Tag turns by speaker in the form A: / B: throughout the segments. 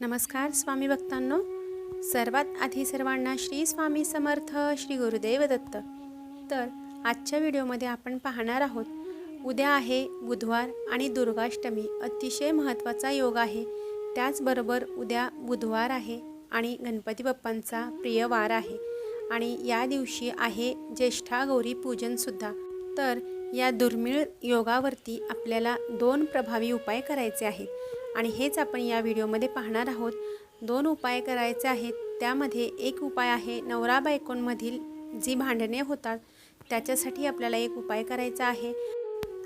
A: नमस्कार स्वामी भक्तांनो. सर्वात आधी सर्वांना श्री स्वामी समर्थ श्री गुरुदेव दत्त. तर आजच्या व्हिडिओमध्ये आपण पाहणार आहोत उद्या आहे बुधवार आणि दुर्गाष्टमी. अतिशय महत्त्वाचा योग आहे. त्याचबरोबर उद्या बुधवार आहे आणि गणपती बाप्पांचा प्रिय वार आहे. आणि या दिवशी आहे ज्येष्ठा गौरी पूजनसुद्धा तर या दुर्मिळ योगावरती आपल्याला दोन प्रभावी उपाय करायचे आहेत. आणि हेच आपण या व्हिडिओमध्ये पाहणार आहोत. दोन उपाय करायचे आहेत. त्यामध्ये एक उपाय आहे नवरा बायकोंमधील जी भांडणे होतात त्याच्यासाठी आपल्याला एक उपाय करायचा आहे.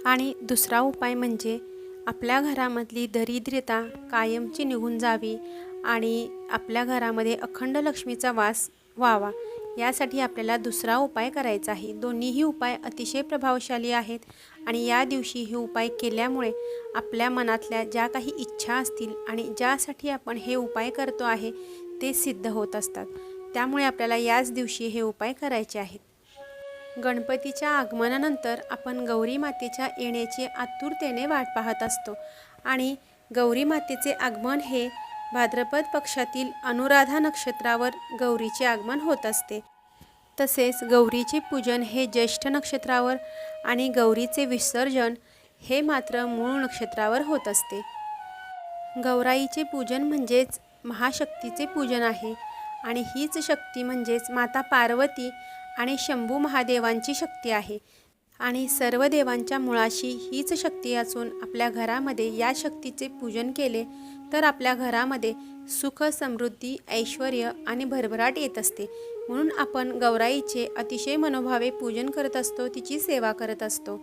A: आणि दुसरा उपाय म्हणजे आपल्या घरामधली दरिद्रता कायमची निघून जावी आणि आपल्या घरामध्ये अखंड लक्ष्मीचा वास व्हावा. यासाठी आपल्याला दुसरा उपाय करायचा आहे. दोन्हीही उपाय अतिशय प्रभावशाली आहेत आणि या दिवशी हे उपाय केल्यामुळे आपल्या मनातल्या ज्या काही इच्छा असतील आणि ज्यासाठी आपण हे उपाय करतो आहे ते सिद्ध होत असतात. त्यामुळे आपल्याला याच दिवशी हे उपाय करायचे आहेत. गणपतीच्या आगमनानंतर आपण गौरी मातेच्या येण्याची आतुरतेने वाट पाहत असतो आणि गौरी मातेचे आगमन हे भाद्रपद पक्षातील अनुराधा नक्षत्रावर गौरीचे आगमन होत असते. तसेच गौरीचे पूजन हे ज्येष्ठ नक्षत्रावर आणि गौरीचे विसर्जन हे मात्र मूळ नक्षत्रावर होत असते. गौराईचे पूजन म्हणजेच महाशक्तीचे पूजन आहे आणि हीच शक्ती म्हणजेच माता पार्वती आणि शंभू महादेवांची शक्ती आहे. आणि सर्व देवांच्या मुळाशी हीच शक्ती असून आपल्या घरामध्ये या शक्तीचे पूजन केले तर आपल्या घरामध्ये सुख समृद्धी ऐश्वर आणि भरभराट येत असते. म्हणून आपण गौराईचे अतिशय मनोभावे पूजन करत असतो तिची सेवा करत असतो.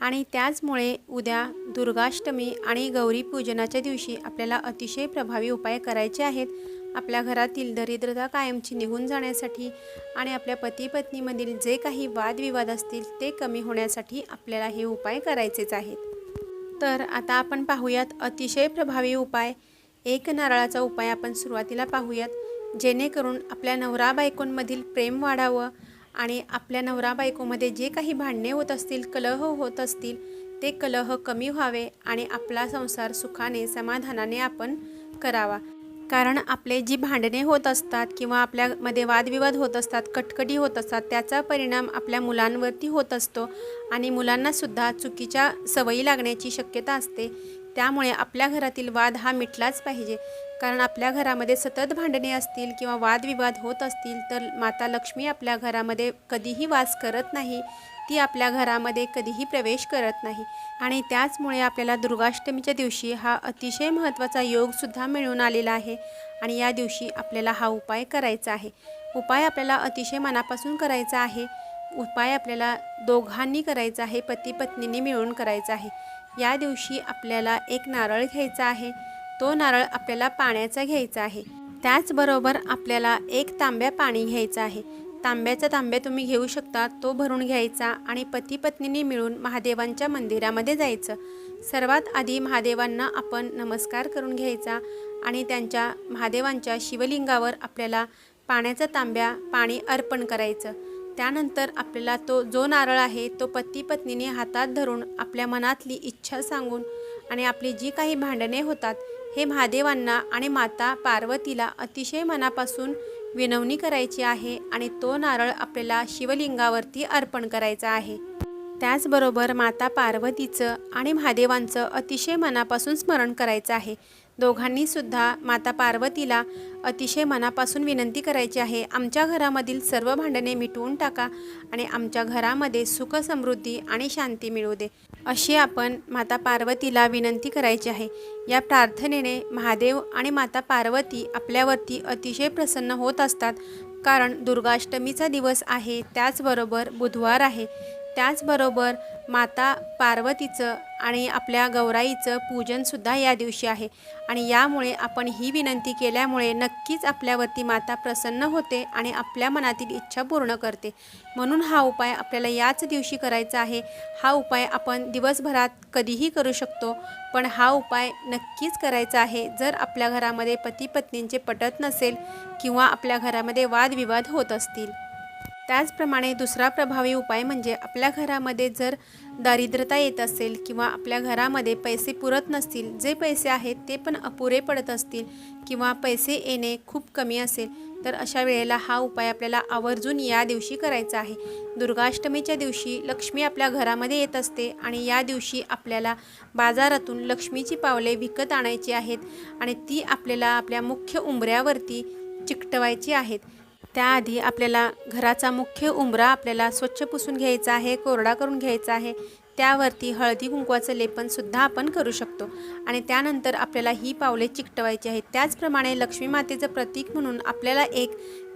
A: आणि त्याचमुळे उद्या दुर्गाष्टमी आणि गौरी पूजनाच्या दिवशी आपल्याला अतिशय प्रभावी उपाय करायचे आहेत. आपल्या घरातील दरिद्रता कायमची निघून जाण्यासाठी आणि आपल्या पती पत्नीमधील जे काही वादविवाद असतील ते कमी होण्यासाठी आपल्याला हे उपाय करायचेच आहेत. तर आता आपण पाहूयात अतिशय प्रभावी उपाय. एक नारळाचा उपाय आपण सुरुवातीला पाहूयात जेणेकरून आपल्या नवरा बायकोंमधील प्रेम वाढावं आणि आपल्या नवरा बायकोमध्ये जे काही भांडणे होत असतील कलह होत असतील ते कलह कमी व्हावे आणि आपला संसार सुखाने समाधानाने आपण करावा. कारण आपले जी भांडणे होत असतात किंवा आपल्यामध्ये वादविवाद होत असतात कटकटी होत असतात त्याचा परिणाम आपल्या मुलांवरती होत असतो आणि मुलांनासुद्धा चुकीच्या सवयी लागण्याची शक्यता असते. त्यामुळे आपल्या घरातील वाद हा मिटलाच पाहिजे. कारण आपल्या घरामध्ये सतत भांडणे असतील किंवा वादविवाद होत असतील तर माता लक्ष्मी आपल्या घरामध्ये कधीही वास करत नाही. ती आपल्या घरामध्ये कधीही प्रवेश करत नाही. आणि त्याचमुळे आपल्याला दुर्गाष्टमीच्या दिवशी हा अतिशय महत्त्वाचा योगसुद्धा मिळून आलेला आहे. आणि या दिवशी आपल्याला हा उपाय करायचा आहे. उपाय आपल्याला अतिशय मनापासून करायचा आहे. उपाय आपल्याला दोघांनी करायचा आहे पती पत्नीने मिळून करायचा आहे. या दिवशी आपल्याला एक नारळ घ्यायचा आहे. तो नारळ आपल्याला पाण्याचा घ्यायचा आहे. त्याचबरोबर आपल्याला एक तांब्या पाणी घ्यायचं आहे. तांब्याचा तांब्या तुम्ही घेऊ शकता. तो भरून घ्यायचा आणि पती पत्नीने मिळून महादेवांच्या मंदिरामध्ये जायचं. सर्वात आधी महादेवांना आपण नमस्कार करून घ्यायचा आणि त्यांच्या महादेवांच्या शिवलिंगावर आपल्याला पाण्याचा तांब्या पाणी अर्पण करायचं. त्यानंतर आपल्याला तो जो नारळ आहे तो पती पत्नीने हातात धरून आपल्या मनातली इच्छा सांगून आणि आपली जी काही भांडणे होतात हे महादेवांना आणि माता पार्वतीला अतिशय मनापासून विनवणी करायची आहे आणि तो नारळ आपल्याला शिवलिंगावरती अर्पण करायचा आहे. त्याचबरोबर माता पार्वतीचं आणि महादेवांचं अतिशय मनापासून स्मरण करायचं आहे. दोघांनीसुद्धा माता पार्वतीला अतिशय मनापासून विनंती करायची आहे. आमच्या घरामधील सर्व भांडणे मिटवून टाका आणि आमच्या घरामध्ये सुख समृद्धी आणि शांती मिळू दे अशी आपण माता पार्वतीला विनंती करायची आहे. या प्रार्थनेने महादेव आणि माता पार्वती आपल्यावरती अतिशय प्रसन्न होत असतात. कारण दुर्गाष्टमीचा दिवस आहे त्याचबरोबर बुधवार आहे. त्याचबरोबर माता पार्वतीचं आणि आपल्या गौराईचं पूजनसुद्धा या दिवशी आहे. आणि यामुळे आपण ही विनंती केल्यामुळे नक्कीच आपल्यावरती माता प्रसन्न होते आणि आपल्या मनातील इच्छा पूर्ण करते. म्हणून हा उपाय आपल्याला याच दिवशी करायचा आहे. हा उपाय आपण दिवसभरात कधीही करू शकतो पण हा उपाय नक्कीच करायचा आहे. जर आपल्या घरामध्ये पती पत्नींचे पटत नसेल किंवा आपल्या घरामध्ये वादविवाद होत असतील. त्याचप्रमाणे दुसरा प्रभावी उपाय म्हणजे आपल्या घरामध्ये जर दारिद्रता येत असेल किंवा आपल्या घरामध्ये पैसे पुरत नसतील जे पैसे आहेत ते पण अपुरे पडत असतील किंवा पैसे येणे खूप कमी असेल तर अशा वेळेला हा उपाय आपल्याला आवर्जून या दिवशी करायचा आहे. दुर्गाष्टमीच्या दिवशी लक्ष्मी आपल्या घरामध्ये येत असते आणि या दिवशी आपल्याला बाजारातून लक्ष्मीची पावले विकत आणायची आहेत आणि ती आपल्याला आपल्या मुख्य उंबऱ्यावरती चिकटवायची आहेत. त्याआधी आपल्याला घराचा मुख्य उंबरा आपल्याला स्वच्छ पुसून घ्यायचा आहे कोरडा करून घ्यायचा आहे. त्यावरती हळदी कुंकवाचं लेपनसुद्धा आपण करू शकतो. आणि त्यानंतर आपल्याला ही पावले चिकटवायची आहेत. त्याचप्रमाणे लक्ष्मी मातेचं प्रतीक म्हणून आपल्याला एक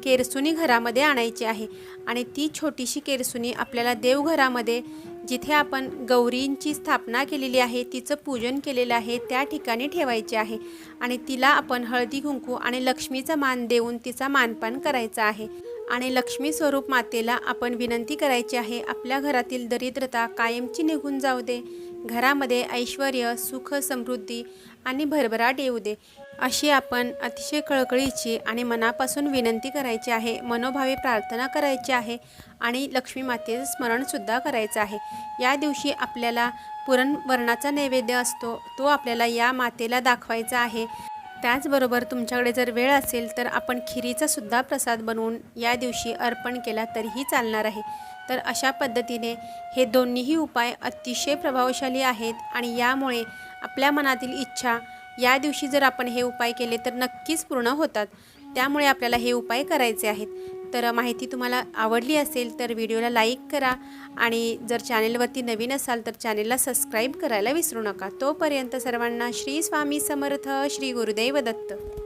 A: केरसुनी घरामध्ये आणायची आहे. आणि ती छोटीशी केरसुनी आपल्याला देवघरामध्ये जिथे आपण गौरींची स्थापना केलेली आहे तिचं पूजन केलेलं आहे त्या ठिकाणी ठेवायची आहे. आणि तिला आपण हळदी कुंकू आणि लक्ष्मीचा मान देऊन तिचा मानपान करायचा आहे. आणि लक्ष्मी स्वरूप मातेला आपण विनंती करायची आहे आपल्या घरातील दरिद्रता कायमची निघून जाऊ दे. घरामध्ये ऐश्वर सुख समृद्धी आणि भरभराट येऊ दे. अशी आपण अतिशय कळकळीची आणि मनापासून विनंती करायची आहे मनोभावे प्रार्थना करायची आहे आणि लक्ष्मी मातेचं स्मरणसुद्धा करायचं आहे. या दिवशी आपल्याला पुरणवरणाचा नैवेद्य असतो तो आपल्याला या मातेला दाखवायचा आहे. त्याचबरोबर तुमच्याकडे जर वेळ असेल तर आपण खिरीचासुद्धा प्रसाद बनवून या दिवशी अर्पण केला तरीही चालणार आहे. तर अशा पद्धतीने हे दोन्हीही उपाय अतिशय प्रभावशाली आहेत आणि यामुळे आपल्या मनातील इच्छा या दिवशी जर आपण हे उपाय केले तर नक्कीच पूर्ण होतात. त्यामुळे आपल्याला हे उपाय करायचे आहेत. तर माहिती तुम्हाला आवडली असेल तर व्हिडिओला लाईक करा आणि जर चॅनेलवरती नवीन असाल तर चॅनेलला सबस्क्राईब करायला विसरू नका. तोपर्यंत सर्वांना श्री स्वामी समर्थ श्री गुरुदेव दत्त.